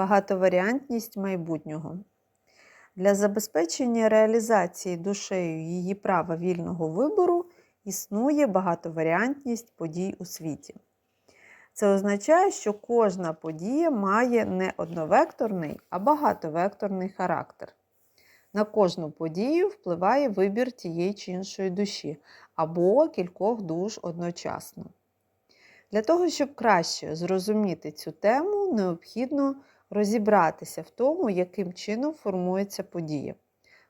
Багатоваріантність майбутнього. Для забезпечення реалізації душею її права вільного вибору існує багатоваріантність подій у світі. Це означає, що кожна подія має не одновекторний, а багатовекторний характер. На кожну подію впливає вибір тієї чи іншої душі або кількох душ одночасно. Для того, щоб краще зрозуміти цю тему, необхідно розібратися в тому, яким чином формується подія.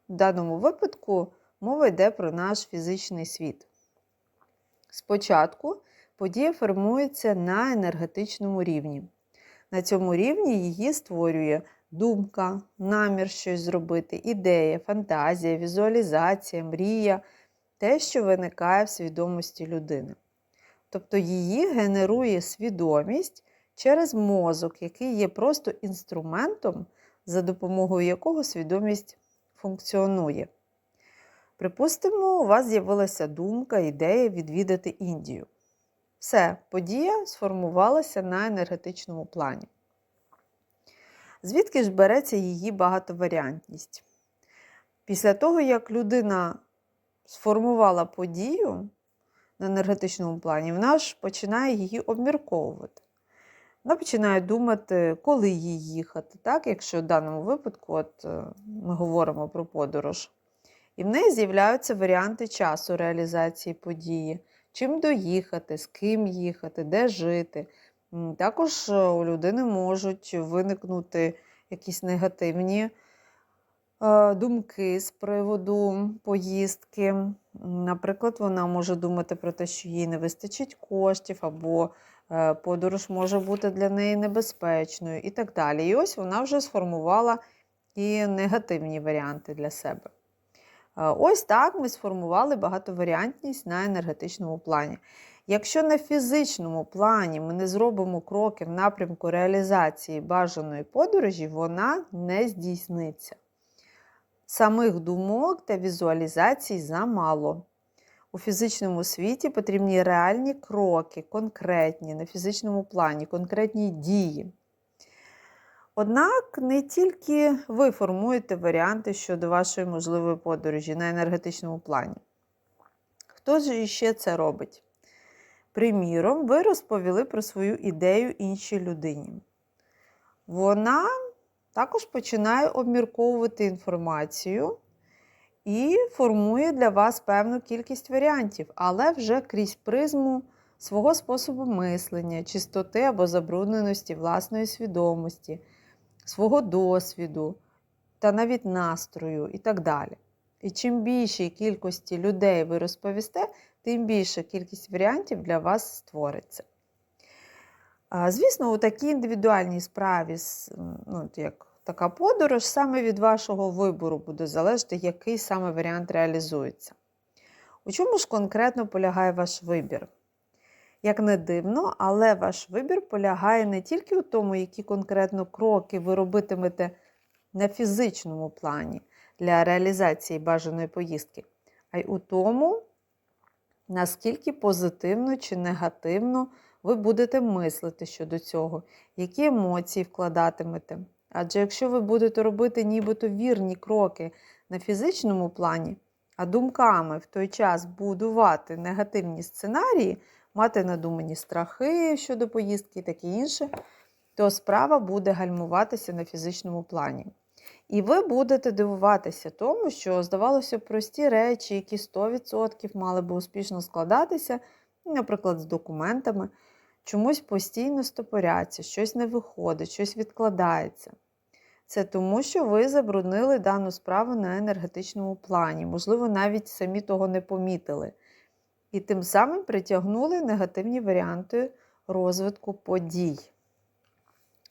В даному випадку мова йде про наш фізичний світ. Спочатку подія формується на енергетичному рівні. На цьому рівні її створює думка, намір щось зробити, ідея, фантазія, візуалізація, мрія, те, що виникає в свідомості людини. Тобто її генерує свідомість через мозок, який є просто інструментом, за допомогою якого свідомість функціонує. Припустимо, у вас з'явилася думка, ідея відвідати Індію. Все, подія сформувалася на енергетичному плані. Звідки ж береться її багатоваріантність? Після того, як людина сформувала подію на енергетичному плані, вона ж починає її обмірковувати. Вона починає думати, коли їй їхати, так? якщо в даному випадку от, е, ми говоримо про подорож. І в неї з'являються варіанти часу реалізації події, чим доїхати, з ким їхати, де жити. Також е, у людини можуть виникнути якісь негативні е, думки з приводу поїздки. Наприклад, вона може думати про те, що їй не вистачить коштів, або подорож може бути для неї небезпечною і так далі. І ось вона вже сформувала і негативні варіанти для себе. Ось так ми сформували багатоваріантність на енергетичному плані. Якщо на фізичному плані ми не зробимо кроки в напрямку реалізації бажаної подорожі, вона не здійсниться. Самих думок та візуалізацій замало. У фізичному світі потрібні реальні кроки, конкретні на фізичному плані, конкретні дії. Однак не тільки ви формуєте варіанти щодо вашої можливої подорожі на енергетичному плані. Хто ж іще це робить? Приміром, ви розповіли про свою ідею іншій людині. Вона також починає обмірковувати інформацію і формує для вас певну кількість варіантів, але вже крізь призму свого способу мислення, чистоти або забрудненості власної свідомості, свого досвіду та навіть настрою і так далі. І чим більшій кількості людей ви розповісте, тим більша кількість варіантів для вас створиться. Звісно, у такій індивідуальній справі, ну, як така подорож, саме від вашого вибору буде залежати, який саме варіант реалізується. У чому ж конкретно полягає ваш вибір? Як не дивно, але ваш вибір полягає не тільки у тому, які конкретно кроки ви робитимете на фізичному плані для реалізації бажаної поїздки, а й у тому, наскільки позитивно чи негативно ви будете мислити щодо цього, які емоції вкладатимете. Адже якщо ви будете робити нібито вірні кроки на фізичному плані, а думками в той час будувати негативні сценарії, мати надумані страхи щодо поїздки і таке інше, то справа буде гальмуватися на фізичному плані. І ви будете дивуватися тому, що, здавалося, прості речі, які 100% мали би успішно складатися, наприклад, з документами, чомусь постійно стопоряться, щось не виходить, щось відкладається. Це тому, що ви забруднили дану справу на енергетичному плані, можливо, навіть самі того не помітили. І тим самим притягнули негативні варіанти розвитку подій.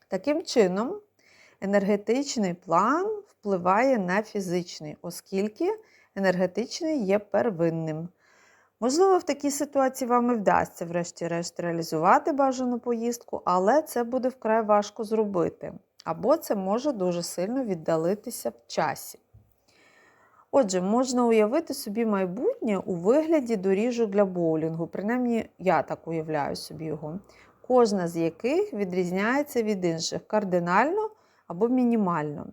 Таким чином, енергетичний план впливає на фізичний, оскільки енергетичний є первинним. Можливо, в такій ситуації вам і вдасться, врешті-решт, реалізувати бажану поїздку, але це буде вкрай важко зробити. Або це може дуже сильно віддалитися в часі. Отже, можна уявити собі майбутнє у вигляді доріжок для боулінгу, принаймні я так уявляю собі його, кожна з яких відрізняється від інших кардинально або мінімально.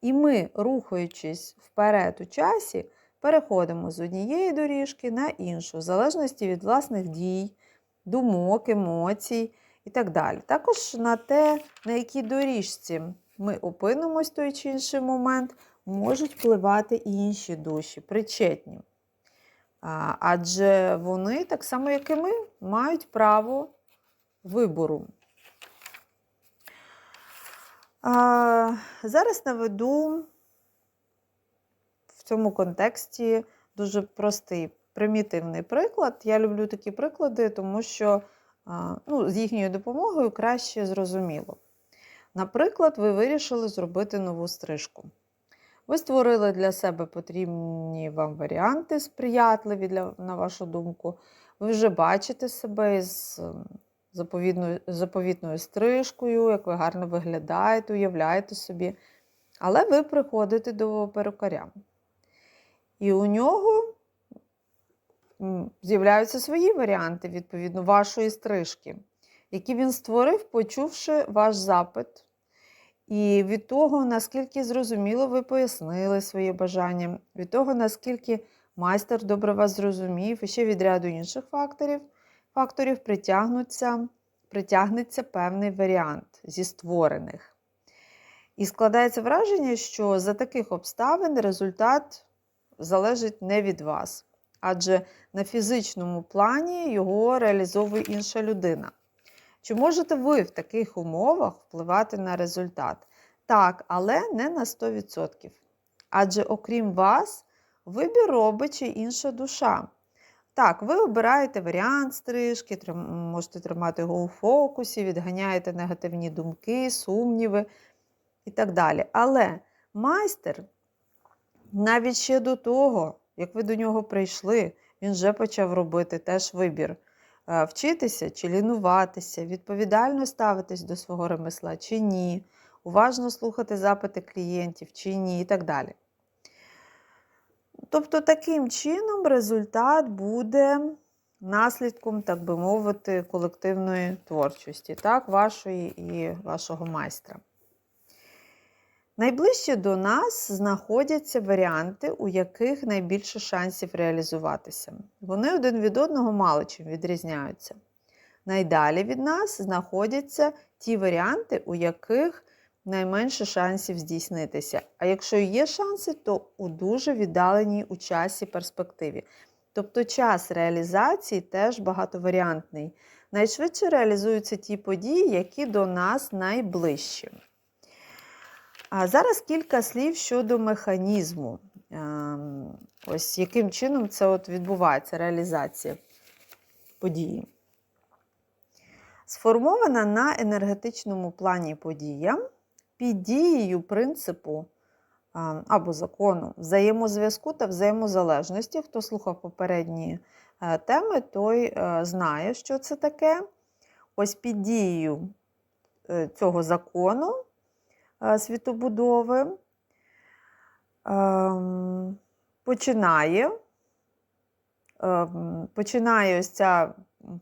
І ми, рухаючись вперед у часі, переходимо з однієї доріжки на іншу, в залежності від власних дій, думок, емоцій і так далі. Також на те, на якій доріжці ми опинимось в той чи інший момент, можуть впливати і інші душі, причетні. Адже вони, так само, як і ми, мають право вибору. А, Зараз наведу цьому контексті дуже простий, примітивний приклад. Я люблю такі приклади, тому що ну, з їхньою допомогою краще зрозуміло. Наприклад, ви вирішили зробити нову стрижку. Ви створили для себе потрібні вам варіанти, сприятливі, для, на вашу думку. Ви вже бачите себе з заповітною, заповітною стрижкою, як ви гарно виглядаєте, уявляєте собі. Але ви приходите до перукаря. І у нього з'являються свої варіанти, відповідно, вашої стрижки, які він створив, почувши ваш запит. І від того, наскільки зрозуміло ви пояснили своє бажання, від того, наскільки майстер добре вас зрозумів, і ще від ряду інших факторів, факторів притягнуться, притягнеться певний варіант зі створених. І складається враження, що за таких обставин результат залежить не від вас, адже на фізичному плані його реалізовує інша людина. Чи можете ви в таких умовах впливати на результат? Так, але не на 100%. Адже окрім вас, вибір робить ще інша душа. Так, ви обираєте варіант стрижки, можете тримати його у фокусі, відганяєте негативні думки, сумніви і так далі. Але майстер навіть ще до того, як ви до нього прийшли, він вже почав робити теж вибір. Е, Вчитися чи лінуватися, відповідально ставитись до свого ремесла чи ні, уважно слухати запити клієнтів чи ні, і так далі. Тобто, таким чином результат буде наслідком, так би мовити, колективної творчості, так, вашої і вашого майстра. Найближче до нас знаходяться варіанти, у яких найбільше шансів реалізуватися. Вони один від одного мало чим відрізняються. Найдалі від нас знаходяться ті варіанти, у яких найменше шансів здійснитися. А якщо є шанси, то у дуже віддаленій у часі перспективі. Тобто час реалізації теж багатоваріантний. Найшвидше реалізуються ті події, які до нас найближчі. А зараз кілька слів щодо механізму. Ем, Ось яким чином це от відбувається реалізація події. Сформована на енергетичному плані подія під дією принципу або закону взаємозв'язку та взаємозалежності. Хто слухав попередні е, теми, той е, знає, що це таке. Ось під дією е, цього закону світобудови ем, починає, ем, починає ось ця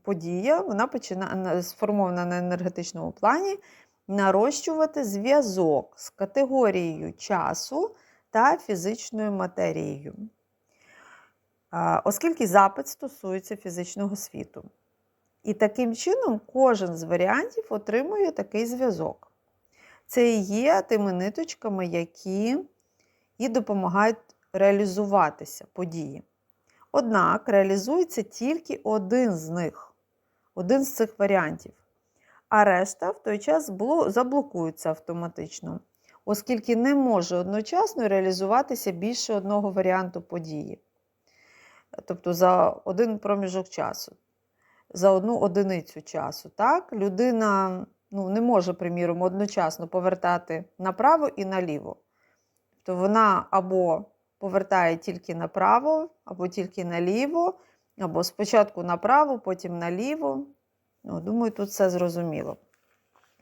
подія, вона починає сформована на енергетичному плані, нарощувати зв'язок з категорією часу та фізичною матерією. Оскільки запит стосується фізичного світу. І таким чином кожен з варіантів отримує такий зв'язок. Це і є тими ниточками, які і допомагають реалізуватися події. Однак реалізується тільки один з них, один з цих варіантів. А решта в той час заблокується автоматично, оскільки не може одночасно реалізуватися більше одного варіанту події. Тобто за один проміжок часу, за одну одиницю часу. Так? Людина ну, не може, приміром, одночасно повертати направо і наліво. Тобто вона або повертає тільки направо, або тільки наліво, або спочатку направо, потім наліво. Ну, думаю, тут все зрозуміло.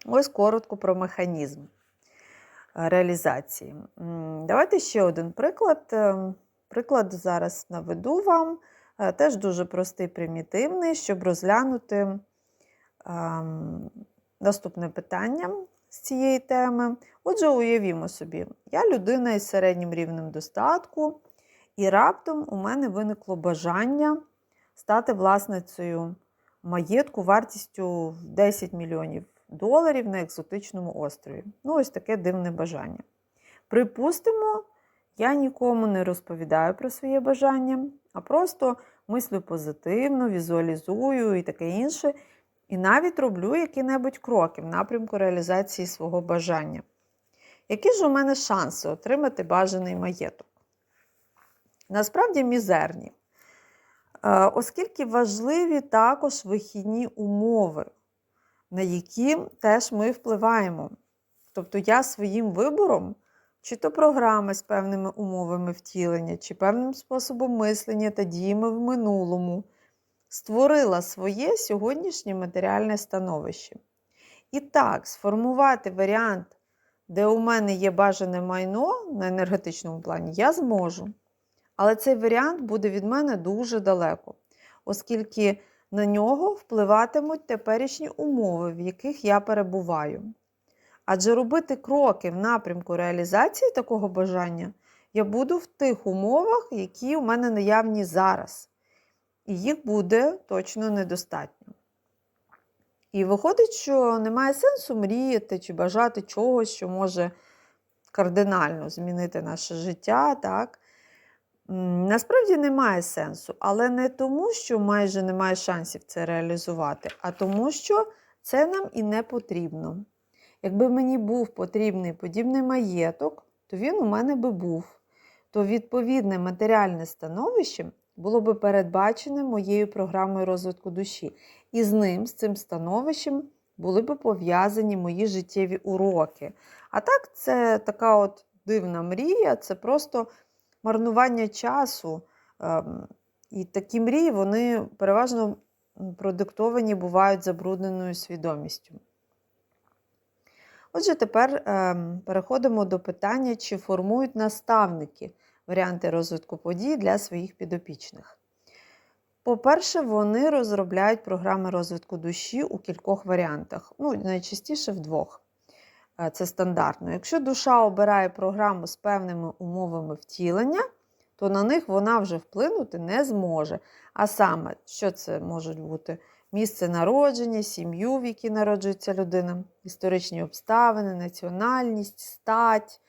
Ось коротко про механізм е, реалізації. Давайте ще один приклад. Е, Приклад зараз наведу вам. Е, Теж дуже простий, примітивний, щоб розглянути ем, наступне питання. з цієї теми. Отже, уявімо собі, я людина із середнім рівнем достатку, і раптом у мене виникло бажання стати власницею маєтку вартістю в 10 мільйонів доларів на екзотичному острові. Ну, ось таке дивне бажання. Припустимо, я нікому не розповідаю про своє бажання, а просто мислю позитивно, візуалізую і таке інше. І навіть роблю які-небудь кроки в напрямку реалізації свого бажання. Які ж у мене шанси отримати бажаний маєток? Насправді мізерні, Е, оскільки важливі також вихідні умови, на які теж ми впливаємо. Тобто я своїм вибором, чи то програми з певними умовами втілення, чи певним способом мислення та діями в минулому, створила своє сьогоднішнє матеріальне становище. І так, сформувати варіант, де у мене є бажане майно на енергетичному плані, я зможу. Але цей варіант буде від мене дуже далеко, оскільки на нього впливатимуть теперішні умови, в яких я перебуваю. Адже робити кроки в напрямку реалізації такого бажання я буду в тих умовах, які у мене наявні зараз. І їх буде точно недостатньо. І виходить, що немає сенсу мріяти чи бажати чогось, що може кардинально змінити наше життя. так? Насправді немає сенсу, але не тому, що майже немає шансів це реалізувати, а тому, що це нам і не потрібно. Якби мені був потрібний подібний маєток, то він у мене би був. То відповідне матеріальне становище було би передбачене моєю програмою розвитку душі. І з ним, з цим становищем, були би пов'язані мої життєві уроки. А так, це така от дивна мрія, це просто марнування часу. Ем, І такі мрії, вони переважно продиктовані бувають забрудненою свідомістю. Отже, тепер ем, переходимо до питання, чи формують наставники варіанти розвитку подій для своїх підопічних. По-перше, вони розробляють програми розвитку душі у кількох варіантах, ну, найчастіше в двох. Е, Це стандартно. Якщо душа обирає програму з певними умовами втілення, то на них вона вже вплинути не зможе. А саме, що це можуть бути місце народження, сім'ю, в якій народжується людина, історичні обставини, національність, стать.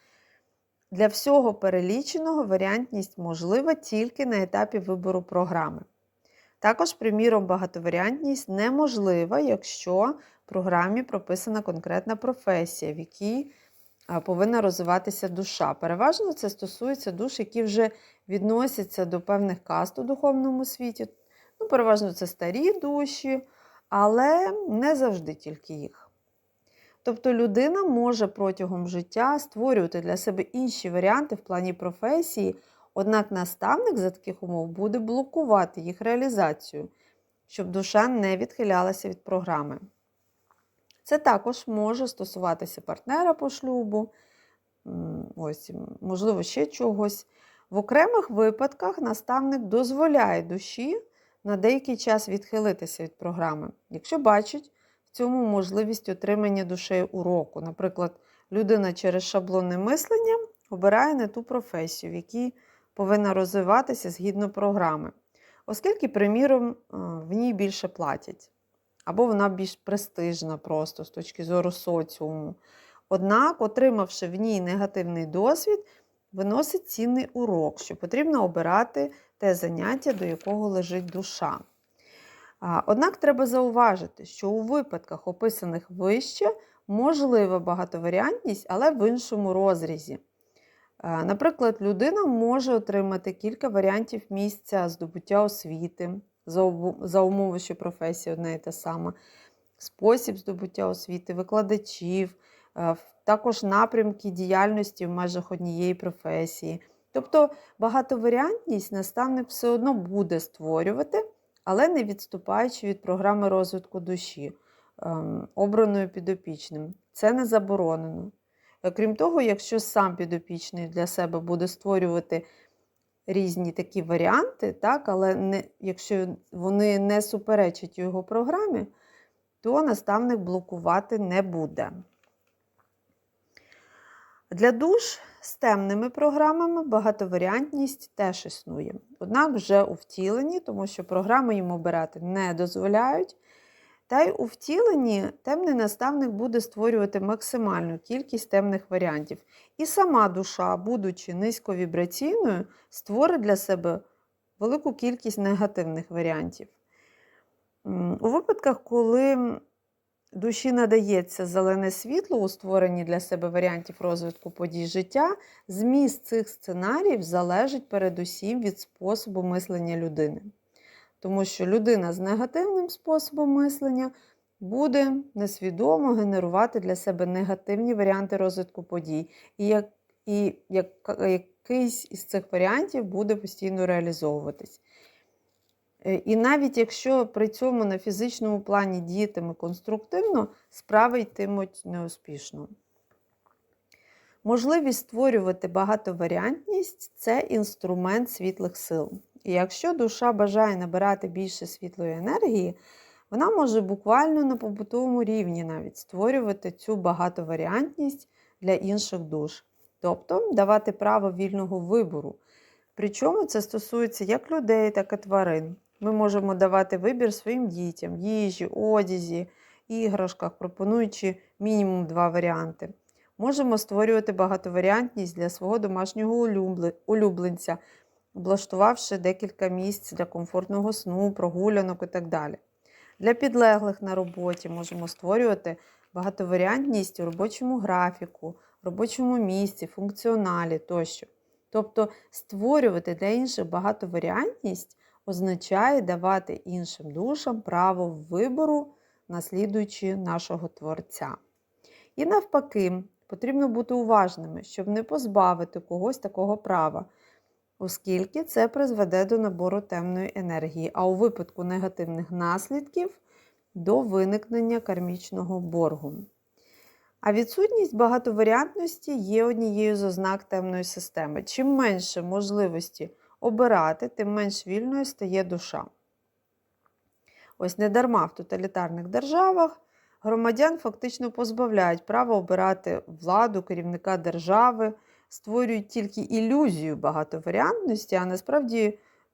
Для всього переліченого варіантність можлива тільки на етапі вибору програми. Також, приміром, багатоваріантність неможлива, якщо в програмі прописана конкретна професія, в якій повинна розвиватися душа. Переважно це стосується душ, які вже відносяться до певних каст у духовному світі. Ну, переважно це старі душі, але не завжди тільки їх. Тобто людина може протягом життя створювати для себе інші варіанти в плані професії, однак наставник за таких умов буде блокувати їх реалізацію, щоб душа не відхилялася від програми. Це також може стосуватися партнера по шлюбу, ось, можливо, ще чогось. В окремих випадках наставник дозволяє душі на деякий час відхилитися від програми, якщо бачить цьому можливість отримання душею уроку. Наприклад, людина через шаблонне мислення обирає не ту професію, в якій повинна розвиватися згідно програми, оскільки, приміром, е, в ній більше платять, або вона більш престижна просто з точки зору соціуму. Однак, отримавши в ній негативний досвід, виносить цінний урок, що потрібно обирати те заняття, до якого лежить душа. Однак треба зауважити, що у випадках, описаних вище, можлива багатоваріантність, але в іншому розрізі. Наприклад, людина може отримати кілька варіантів місця здобуття освіти, за умов- за умови, що професія одна і та сама, спосіб здобуття освіти, викладачів, також напрямки діяльності в межах однієї професії. Тобто багатоваріантність наставник все одно буде створювати, але не відступаючи від програми розвитку душі, ем, обраної підопічним. Це не заборонено. Е, Крім того, якщо сам підопічний для себе буде створювати різні такі варіанти, так, але не, якщо вони не суперечать його програмі, то наставник блокувати не буде. Для душ з темними програмами багатоваріантність теж існує. Однак вже у втіленні, тому що програми їм обирати не дозволяють. Та й у втіленні темний наставник буде створювати максимальну кількість темних варіантів. І сама душа, будучи низьковібраційною, створить для себе велику кількість негативних варіантів. У випадках, коли душі надається зелене світло у створенні для себе варіантів розвитку подій життя, зміст цих сценаріїв залежить передусім від способу мислення людини. Тому що людина з негативним способом мислення буде несвідомо генерувати для себе негативні варіанти розвитку подій. І, як, і як, якийсь із цих варіантів буде постійно реалізовуватись. Е, І навіть якщо при цьому на фізичному плані діятиме конструктивно, справи йтимуть неуспішно. Можливість створювати багатоваріантність це інструмент світлих сил. І якщо душа бажає набирати більше світлої енергії, вона може буквально на побутовому рівні навіть створювати цю багатоваріантність для інших душ, тобто давати право вільного вибору. Причому це стосується як людей, так і тварин. Ми можемо давати вибір своїм дітям їжі, одязі, іграшках, пропонуючи мінімум два варіанти. Можемо створювати багатоваріантність для свого домашнього улюбленця, облаштувавши декілька місць для комфортного сну, прогулянок і так далі. Для підлеглих на роботі можемо створювати багатоваріантність у робочому графіку, робочому місці, функціоналі тощо. Тобто створювати для інших багатоваріантність означає давати іншим душам право вибору, наслідуючи нашого Творця. І навпаки, потрібно бути уважними, щоб не позбавити когось такого права, оскільки це призведе до набору темної енергії, а у випадку негативних наслідків до виникнення кармічного боргу. А відсутність багатоваріантності є однією з ознак темної системи. Чим менше можливості обирати, тим менш вільною стає душа. Ось недарма в тоталітарних державах громадян фактично позбавляють права обирати владу, керівника держави, створюють тільки ілюзію багатоваріантності, а насправді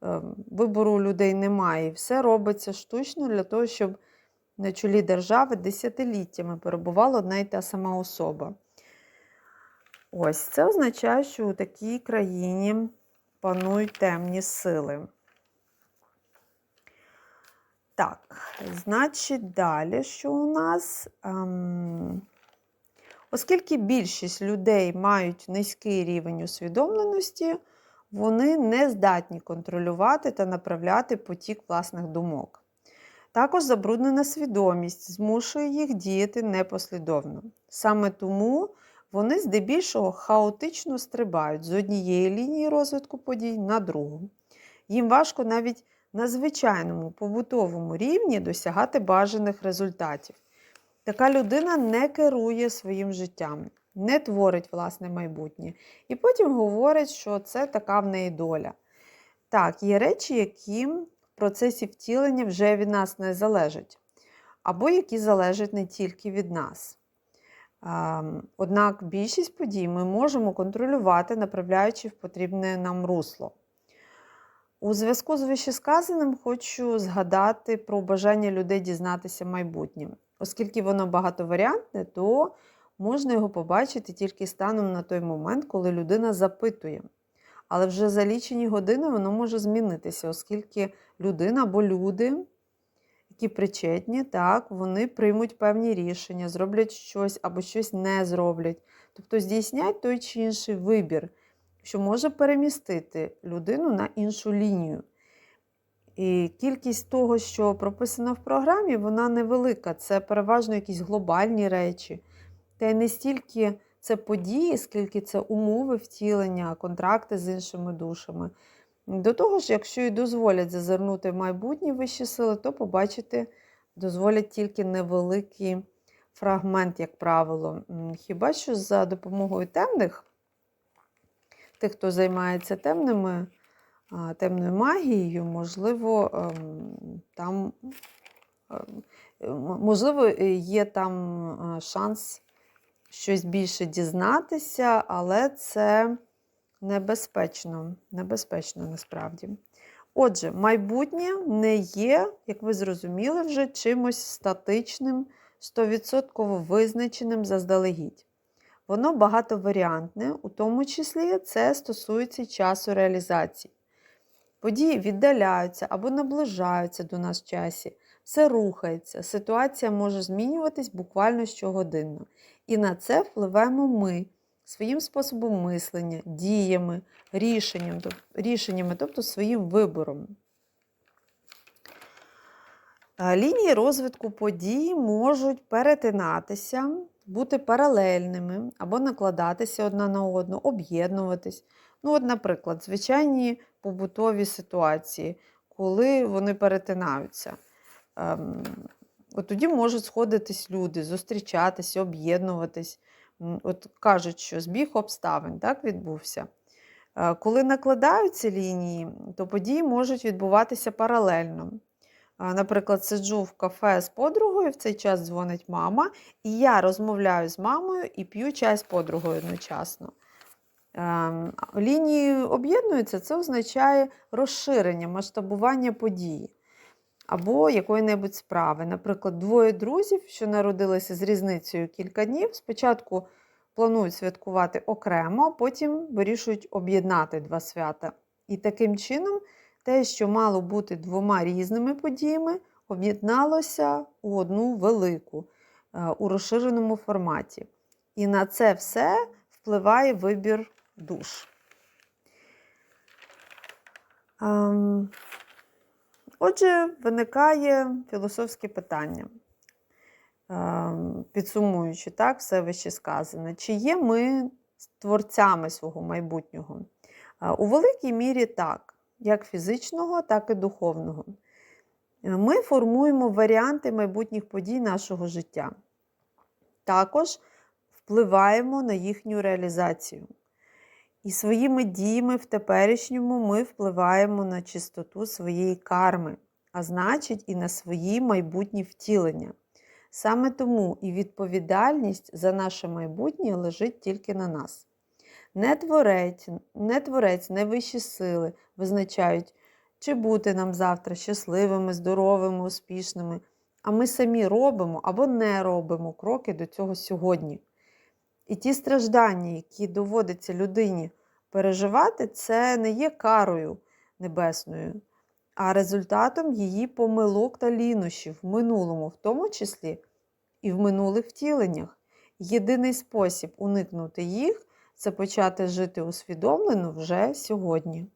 е, вибору людей немає. І все робиться штучно для того, щоб на чолі держави десятиліттями перебувала одна й та сама особа. Ось це означає, що у такій країні панують темні сили. Так, значить, далі, що у нас? Ем, оскільки більшість людей мають низький рівень усвідомленості, вони не здатні контролювати та направляти потік власних думок. Також забруднена свідомість змушує їх діяти непослідовно. Саме тому вони здебільшого хаотично стрибають з однієї лінії розвитку подій на другу. Їм важко навіть на звичайному побутовому рівні досягати бажаних результатів. Така людина не керує своїм життям, не творить власне майбутнє. І потім говорить, що це така в неї доля. Так, є речі, які в процесі втілення вже від нас не залежать, або які залежать не тільки від нас. Однак більшість подій ми можемо контролювати, направляючи в потрібне нам русло. У зв'язку з вищесказаним хочу згадати про бажання людей дізнатися майбутнє. Оскільки воно багатоваріантне, то можна його побачити тільки станом на той момент, коли людина запитує. Але вже за лічені години воно може змінитися, оскільки людина або люди, які причетні, так, вони приймуть певні рішення, зроблять щось або щось не зроблять. Тобто здійснять той чи інший вибір, що може перемістити людину на іншу лінію. І кількість того, що прописано в програмі, вона невелика. Це переважно якісь глобальні речі. Та й не стільки це події, скільки це умови втілення, контракти з іншими душами. До того ж, якщо і дозволять зазирнути в майбутні вищі сили, то побачити дозволять тільки невеликий фрагмент, як правило. Хіба що за допомогою темних, тих, хто займається темними, темною магією, можливо, ем, там ем, можливо, е, є там е, шанс щось більше дізнатися, але це небезпечно. Небезпечно насправді. Отже, майбутнє не є, як ви зрозуміли, вже чимось статичним, 100% визначеним заздалегідь. Воно багатоваріантне, у тому числі це стосується часу реалізації. Події віддаляються або наближаються до нас в часі, все рухається, ситуація може змінюватись буквально щогодинно. І на це впливаємо ми своїм способом мислення, діями, рішенням, рішеннями, тобто своїм вибором. Лінії розвитку подій можуть перетинатися, бути паралельними або накладатися одна на одну, об'єднуватись. Ну, от, наприклад, звичайні побутові ситуації, коли вони перетинаються. Ем, От тоді можуть сходитись люди, зустрічатися, об'єднуватись. От кажуть, що збіг обставин так відбувся. Е, Коли накладаються лінії, то події можуть відбуватися паралельно. Наприклад, сиджу в кафе з подругою, в цей час дзвонить мама, і я розмовляю з мамою і п'ю чай з подругою одночасно. Ем, Лінії об'єднуються, це означає розширення, масштабування події або якої-небудь справи. Наприклад, двоє друзів, що народилися з різницею кілька днів, спочатку планують святкувати окремо, потім вирішують об'єднати два свята. І таким чином те, що мало бути двома різними подіями, об'єдналося у одну велику е, у розширеному форматі. І на це все впливає вибір душ. Ем, Отже, виникає філософське питання, Ем, підсумуючи так, все вище сказане, чи є ми творцями свого майбутнього? Е, У великій мірі так, як фізичного, так і духовного. Е, Ми формуємо варіанти майбутніх подій нашого життя. Також впливаємо на їхню реалізацію. І своїми діями в теперішньому ми впливаємо на чистоту своєї карми, а значить, і на свої майбутні втілення. Саме тому і відповідальність за наше майбутнє лежить тільки на нас. Не творець, не творець, не вищі сили визначають, чи бути нам завтра щасливими, здоровими, успішними. А ми самі робимо або не робимо кроки до цього сьогодні. І ті страждання, які доводиться людині переживати, це не є карою небесною, а результатом її помилок та лінощів в минулому, в тому числі і в минулих втіленнях. Єдиний спосіб уникнути їх це почати жити усвідомлено вже сьогодні.